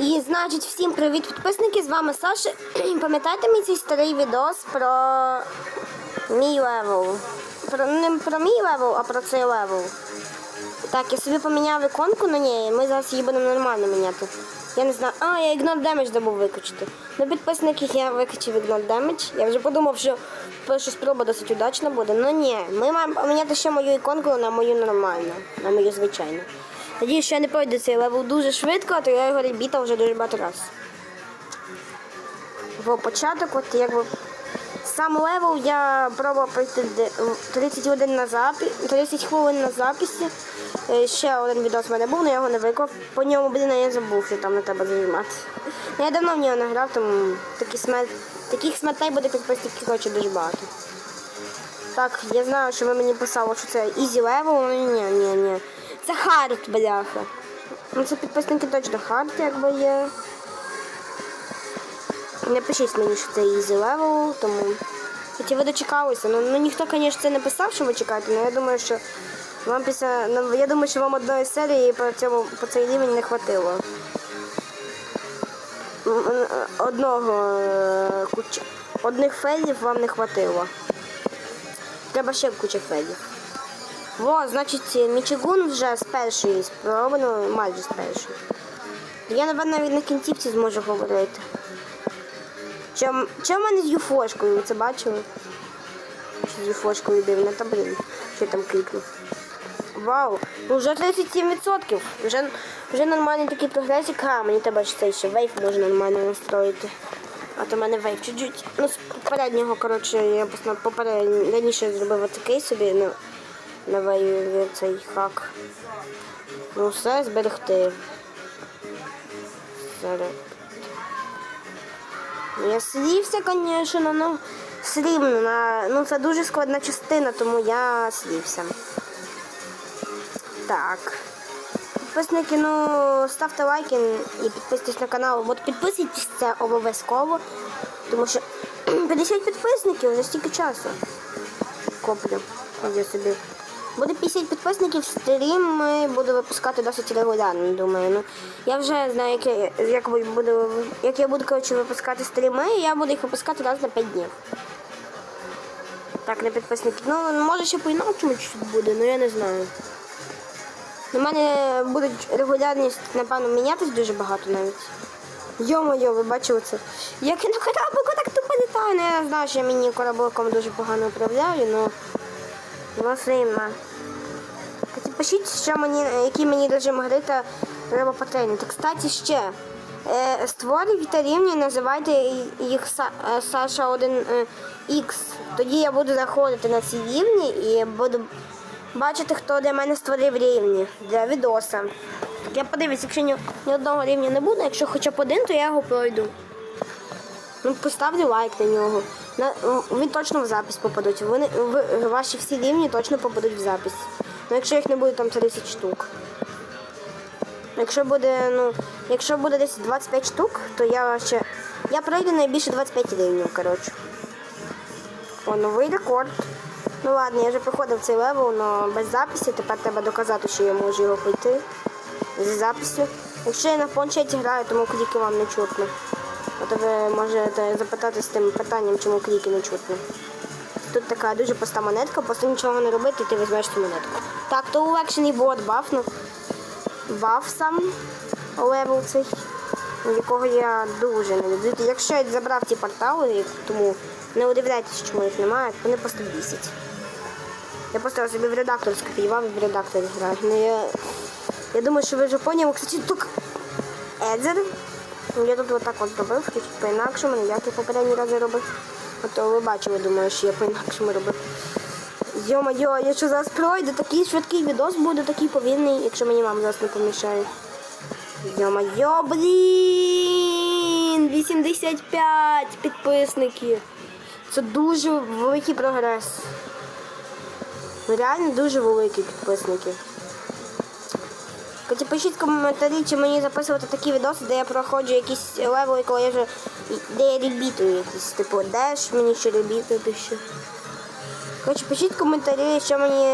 І значить, всім привіт, підписники! З вами Саша. Пам'ятаєте мій цей старий відос про мій левел? Про не про мій левел, а про цей левел. Так, я собі поміняв іконку, ну ні, ми зараз її будемо нормально міняти. Я не знаю. А, я Ignore Damage забув викачати. На підписників я викачив Ignore Damage. Я вже подумав, що перша спроба досить удачна буде. Ну ні, ми маємо поміняти ще мою іконку на мою нормальну, на мою звичайну. Що я не пройду цей левел дуже швидко, а то я його ребітав вже дуже багато разів. В початок, от якби сам левел я пробував пройти де- 30 годин на запі... 30 хвилин на записі. Е, Ще один відос в мене був, але я його не виклав. По ньому, блін, я забув, що там не треба займатися. Ну, Я давно в нього не грав, тому такі смер... таких смертей буде підписників коротше, дуже багато. Так, я знаю, що ви мені писали, що це easy level, ну ні, ні, ні. Це хард, бляха. Ну це підписники точно хард, якби є. Не пишіть мені, що це easy level, тому. Хоча ви дочекалися. Ну, ну ніхто, звісно, це не писав, що ви чекаєте, але я думаю, що вам після. ну, я думаю, що вам одної серії по цьому по цей рівень не хватило. М, Одного е, куч... одних фейлів вам не хватило. Треба ще куча фейлів. Во, значить, Мічигун вже з першої спроби, ну майже з першої. Я, напевно, навіть на кінцівці зможу говорити. Чим, в мене з юфошкою, ви це бачили? Що з юфошкою дивно, та блін, що там клікнув. Вау, ну вже 37%. Вже, вже нормальний такий прогресик. А, мені треба цей ще вейв можна нормально настроїти. А то в мене вейв чуть-чуть. Ну, з попереднього, коротше, я просто попередньо раніше зробив такий собі на, на вейві цей хак. Ну все, зберегти. Зараз. Я слівся, звісно, ну слівно. Ну, це дуже складна частина, тому я слівся. Так. Підписники, ну, ставте лайки і підписуйтесь на канал. От підписуйтесь це обов'язково, тому що 50 підписників вже стільки часу. Коплю. Я собі. Буде 50 підписників, стрім буду випускати досить регулярно, думаю. Ну, я вже знаю, як я, як буду, як я буду коротше, випускати стріми, я буду їх випускати раз на 5 днів. Так, не підписники. Ну, може ще по-інакшому буде, ну я не знаю. У мене будуть регулярність, напевно, мінятись дуже багато навіть. Йо-моє, ви бачили це? Як я на кораблику так тупо літаю, ну я знаю, що я мені корабликом дуже погано управляю, ну. Кстати, пишіть, що мені, який мені режим гри та треба потренити. Кстати, ще. Е, створюйте рівні, називайте їх е, Саша 1 X. Тоді я буду заходити на ці рівні і буду бачити, хто для мене створив рівні для відоса. Я подивлюсь, якщо ні, ні одного рівня не буде, якщо хоча б один, то я його пройду. Ну, поставлю лайк на нього. На, він точно в запис попадуть. Вони, ви, ваші всі рівні точно попадуть в запис. Ну, якщо їх не буде там 30 штук. Якщо буде, ну, якщо буде десь 25 штук, то я ще. Я пройду найбільше 25 рівнів, коротше. О, новий рекорд. Ну ладно, я вже проходив цей левел, але без запису. Тепер треба доказати, що я можу його пройти. З записю. Якщо я на планшеті граю, тому кліки вам не чутно. То ви можете запитати з тим питанням, чому кліки не чутно. Тут така дуже проста монетка, просто нічого не робити, і ти візьмеш цю монетку. Так, то у екшені бот бафну. Баф сам левел цей, якого я дуже не люблю. Якщо я забрав ті портали, тому не удивляйтесь, чому їх немає, вони просто бісять. Я просто собі в редактор скопіював і в редакторі граю. Ну, я, я думаю, що ви вже поняли. Кстати, тут Едзер. Ну, Я тут отак от зробив, чуть по-інакшому, не як я попередні рази робив. А то ви бачили, думаю, що я по-інакшому робив. Йо-моє, я що зараз пройду, такий швидкий відос буде, такий повільний, якщо мені мама зараз не помішає. Йо-моє, блін! 85 підписників. Це дуже великий прогрес. Реально дуже великі підписники. Кстати, пишіть коментарі, чи мені записувати такі відоси, де я проходжу якісь левели, коли я вже де я ребітую якісь, типу, де ж мені ще ребітувати ще. Коротше, пишіть коментарі, що мені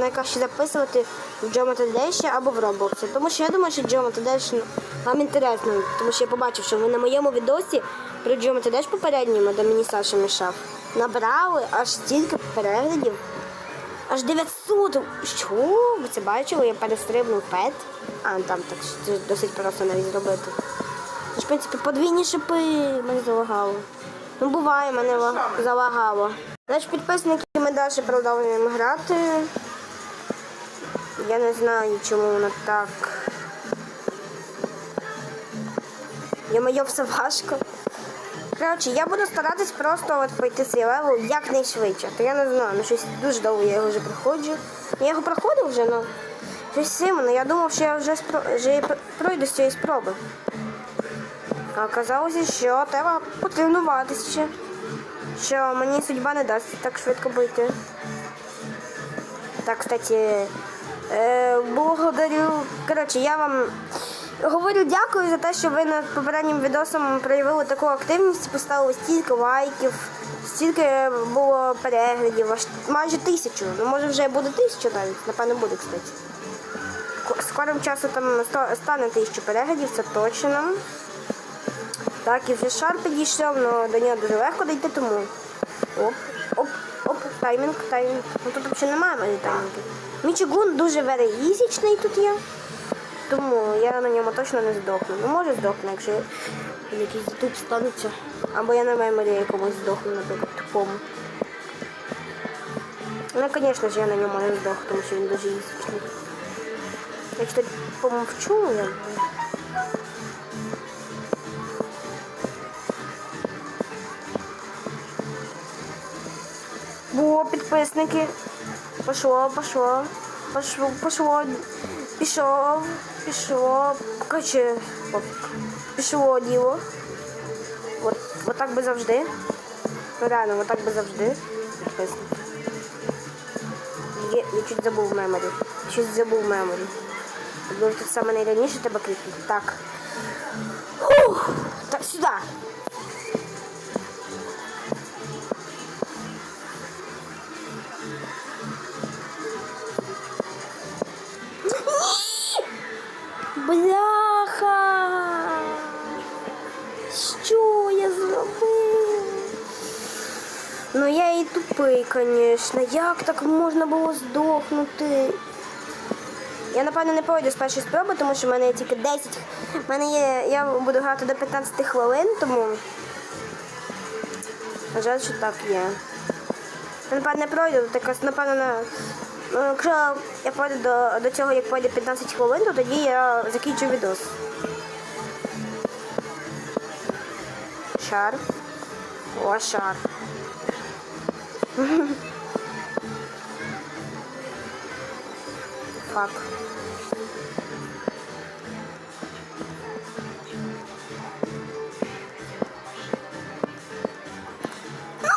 найкраще записувати в Geometry Dash або в Roblox. Тому що я думаю, що Geometry Dash вам інтересно, тому що я побачив, що ви на моєму відосі про Geometry Dash попередньому, де мені Саша мішав, набрали аж стільки переглядів. Аж 900. Що? Ви це бачили? Я перестрибнув пет. А, там так досить просто навіть зробити. Це ж, в принципі, подвійні шипи мене залагало. Ну, буває, мене залагало. Значить, підписники ми далі продовжуємо грати. Я не знаю, чому воно так. Я моє все важко. Коротше, я буду старатись просто от пройти цей левел якнайшвидше. То я не знаю, ну щось дуже довго я його вже проходжу. Я його проходив вже, ну щось сильно. Я думав, що я вже, спро... вже пройду з цієї спроби. А оказалося, що треба потренуватися ще. Що мені судьба не дасть так швидко бити. Так, кстати, е, благодарю. Коротше, я вам говорю дякую за те, що ви над попереднім відосом проявили таку активність, поставили стільки лайків, стільки було переглядів, аж майже тисячу. Ну, може вже буде тисячу навіть, напевно буде, кстати. Ко- Скорим часом там стане тисячу переглядів, це точно. Так, і вже шар підійшов, але до нього дуже легко дійти, тому. Оп, оп, оп, таймінг, таймінг. Ну тут взагалі немає майже таймінгів. Мічигун дуже вереїзічний тут є. Тому я на ньому точно не здохну. Ну може здохну, якщо якийсь ютуб станеться. Або я на меморі якомусь здохну, наприклад, тупому. Ну, звісно ж, я на ньому не здохну, тому що він дуже їздичний. Якщо помовчу, я. О, підписники. Пошло, пошло. Пошло, пошло. Пішов, пішло. Короче. Пішло діло. От, от так би завжди. Ну реально, от так би завжди. Є, я чуть забув меморі. Чуть забув меморі. Якби тут саме найраніше треба клікнути. Так. Звісно. Як так можна було здохнути? Я напевно не пройду з першої спроби, тому що в мене є тільки 10. В мене є. Я буду грати до 15 хвилин, тому. На жаль, що так є. Я, напевно, не пройду, так напевно, на. Ну, якщо я пройду до, до цього, як пройде 15 хвилин, то тоді я закінчу відос. Шар. О, шар. Фак. Ну!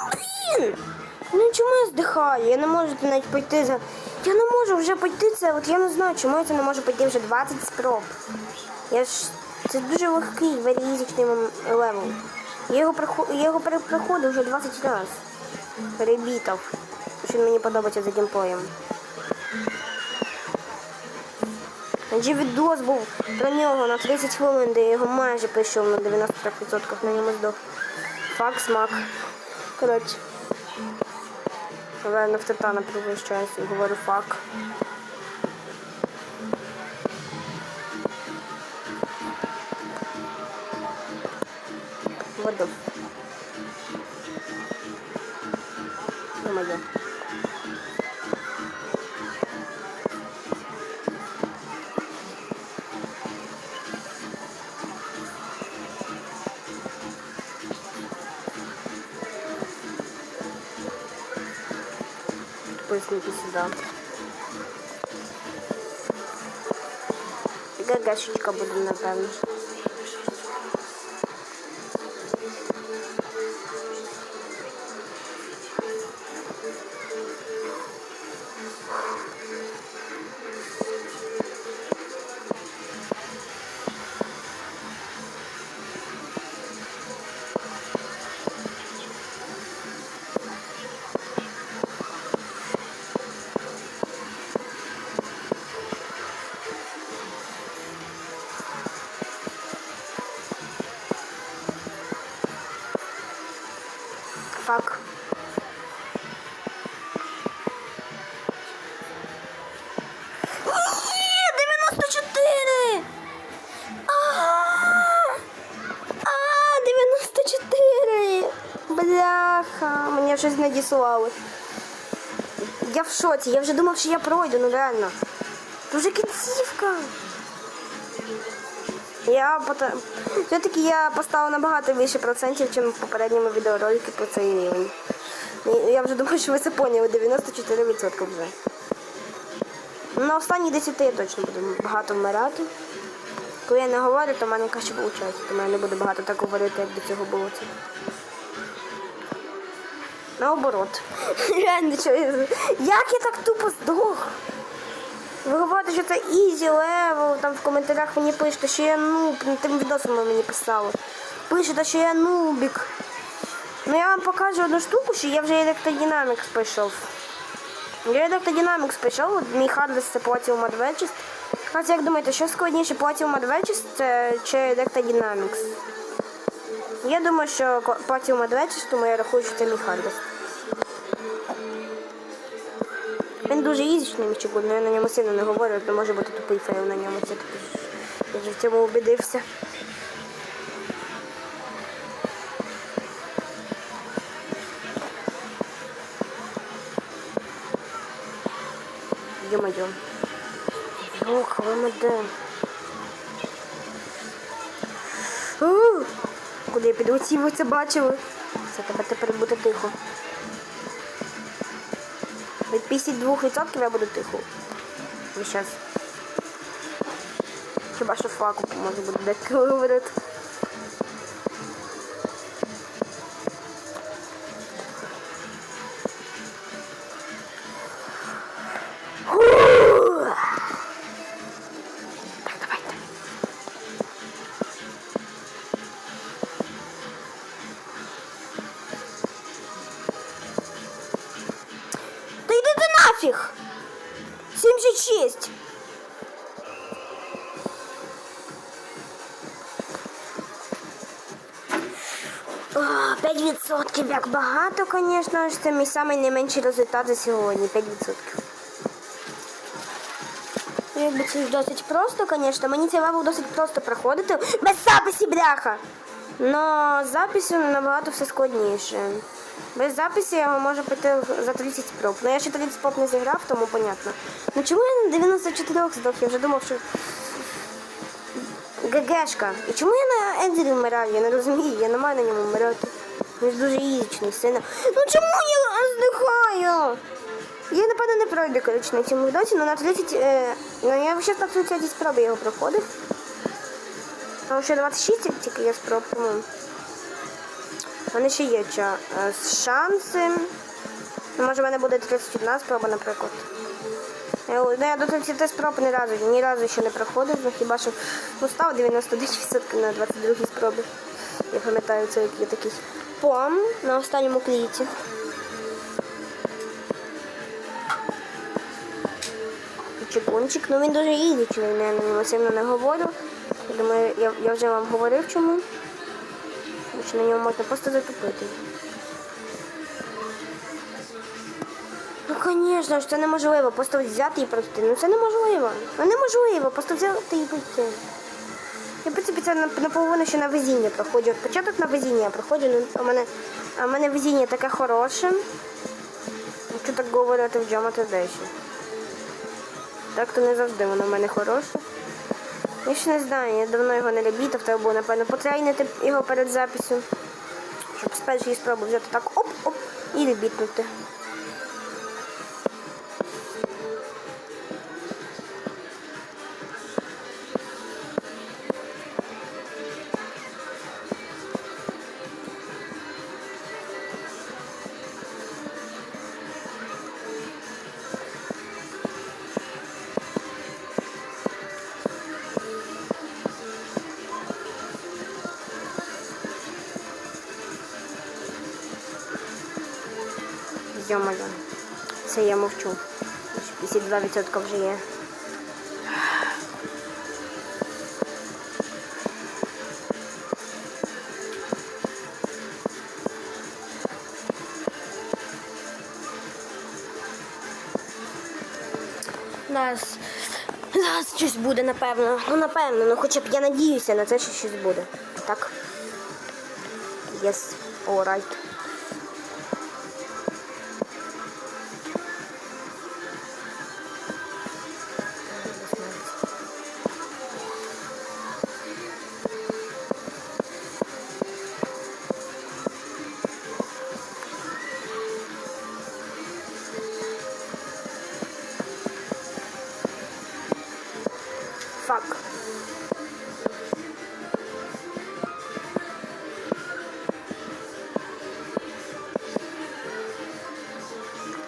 Ну чому я здихаю? Я не можу навіть пойти за. Я не можу вже пойти це. От я не знаю, чому я це не можу пойти вже 20 спроб. Я ж. Це дуже легкий, варізічний левел. Я його, його перепроходив вже 20 разів. Перебітав. Що мені подобається за геймплеєм. Адже відос був про нього на 30 хвилин, де його майже прийшов на 93% на ньому здох. Фак, смак. Коротше. Наверно, в титана превращаюсь і говорю фак. Воду. Не Підписники и Гагашечка буде, напевно. Щось. Я в шоці, я вже думав, що я пройду, ну реально. Дуже кінцівка. Я пота- все-таки я поставив набагато більше процентів, ніж в попередньому відеоролику про цей рівень. Я вже думаю, що ви це поняли, 94% вже. На останній 10 я точно буду багато вмирати. Коли я не говорю, то в мене краще виходить, тому я не буду багато так говорити, як до цього було. Наоборот. Реально, що. Як я так тупо здох? Ви говорите, що це ізі левел, там в коментарях мені пишете, що я нуб, ну, тим відосом ви мені писали. Пишете, що я нубік. Ну я вам покажу одну штуку, що я вже Electrodynamics пройшов. Я Electrodynamics пройшов, мій хардес це Platinum Adventures. А як думаєте, що складніше Platinum Adventures чи Electrodynamics? Я думаю, що Platinum Adventures, тому я рахую, що це мій хардес. Дуже ізічний мічик, але я на ньому сильно не говорю, то може бути тупий фейл на ньому. Це таки. Я вже в цьому убедився. Йо-моє. Ох, ВМД. Куди я піду? Ці ви це бачили? Це треба тепер бути тихо. Від 52% я буду тихо. Зараз. Хіба що факу може буде деколи говорити. 5% як багато, звісно ж, це мій самий найменший результат за сьогодні. 5%. Ну, Якби це ж досить просто, звісно. Мені цей левел досить просто проходити. Без записі, бляха! Но з записю набагато все складніше. Без записі я можу піти за 30 спроб. Ну я ще 30 спроб не зіграв, тому понятно. Ну чому я на 94 здох? Я вже думав, що. ГГшка. І чому я на Ензелі вмираю? Я не розумію, я не маю на ньому вмирати. Він дуже ізічний, сильно. Ну чому я здихаю? Я, напевно, не пройду, коротше, на цьому відосі, але на 30... Е, ну, я ще на 30 спроби його проходив. Тому що 26 тільки є спроб, тому... У мене ще є ча, е, шанси. Ну, може, в мене буде 31 спроба, наприклад. Ну, я до 30 спроб ні разу, ні разу ще не проходив, ну хіба що ну, став 99% на 22 спробі. Я пам'ятаю, це як є такий пом на останньому кліті. Чекунчик, ну він дуже ізічний, я на ньому сильно не говорю. Я думаю, я, я вже вам говорив чому. Що на ньому можна просто затупити. Ну, звісно ж, це неможливо. Просто взяти і пройти. Ну це неможливо. Ну неможливо, просто взяти і пройти. Я, в принципі, це наполовину ще на везіння проходжу. Початок на везіння проходжу, ну, а в мене, а мене везіння таке хороше. Якщо так говорити в Джамата Деші. Так то не завжди воно в мене хороше. Я ще не знаю, я давно його не любітав, треба було, напевно, потрейнити його перед записю. Щоб з першої спроби взяти так оп-оп і любітнути. Йо-моє, це я мовчу. 52% вже є. Нас зараз щось буде, напевно. Ну, напевно, ну хоча б я надіюся на це, що щось буде. Так. Yes, alright. Фак.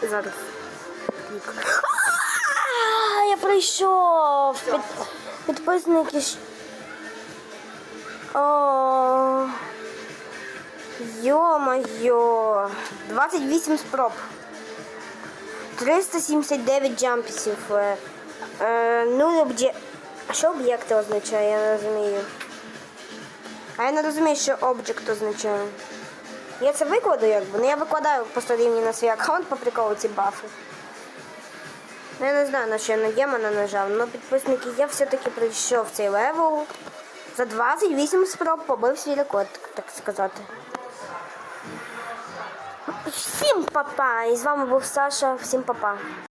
Зараз. Я прийшов. Під... Підписники. О. Йо-моє. 28 спроб. 379 джампісів. Е, е ну, об'єкт. А що об'єкти означає, я не розумію. А я не розумію, що об'єкт означає. Я це викладу якби, ну я викладаю просто рівні на свій аккаунт по приколу ці бафи. Ну, я не знаю, на що я на Ємана нажав, але підписники, я все-таки прийшов в цей левел. За 28 спроб побив свій рекорд, так сказати. Всім папа! І з вами був Саша. Всім папа.